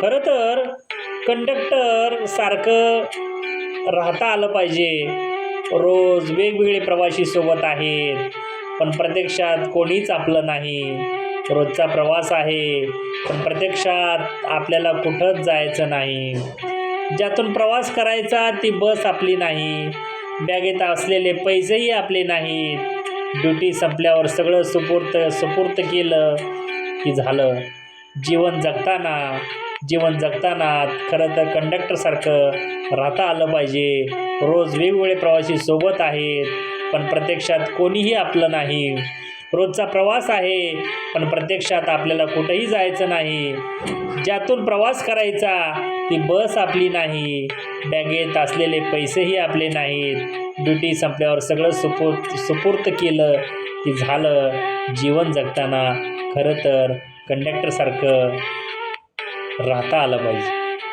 खरं तर कंडक्टर सारखं राहता आलं पाहिजे. रोज वेगवेगळे प्रवासी सोबत आहेत. पण प्रत्यक्षात कोणीच आपलं नाही. रोजचा प्रवास आहे. पण प्रत्यक्षात आपल्याला कुठंच जायचं नाही. ज्यातून प्रवास करायचा ती बस आपली नाही. बॅगेत असलेले पैसेही आपले नाहीत. ड्युटी संपल्यावर सगळं सुपूर्त सुपूर्त केलं की झालं. जीवन जगताना जीवन जगताना खरं तर कंडक्टरसारखं राहता आलं पाहिजे. रोज वेगवेगळे प्रवासी सोबत आहेत पण प्रत्यक्षात कोणीही आपलं नाही. रोजचा प्रवास आहे पण प्रत्यक्षात आपल्याला कुठंही जायचं नाही. ज्यातून प्रवास करायचा ती बस आपली नाही. बॅगेत असलेले पैसेही आपले नाहीत. ड्युटी संपल्यावर सगळं सुपूर्त सुपूर्त केलं की झालं. जीवन जगताना खरं तर कंडक्टरसारखं राहता आलं पाहिजे.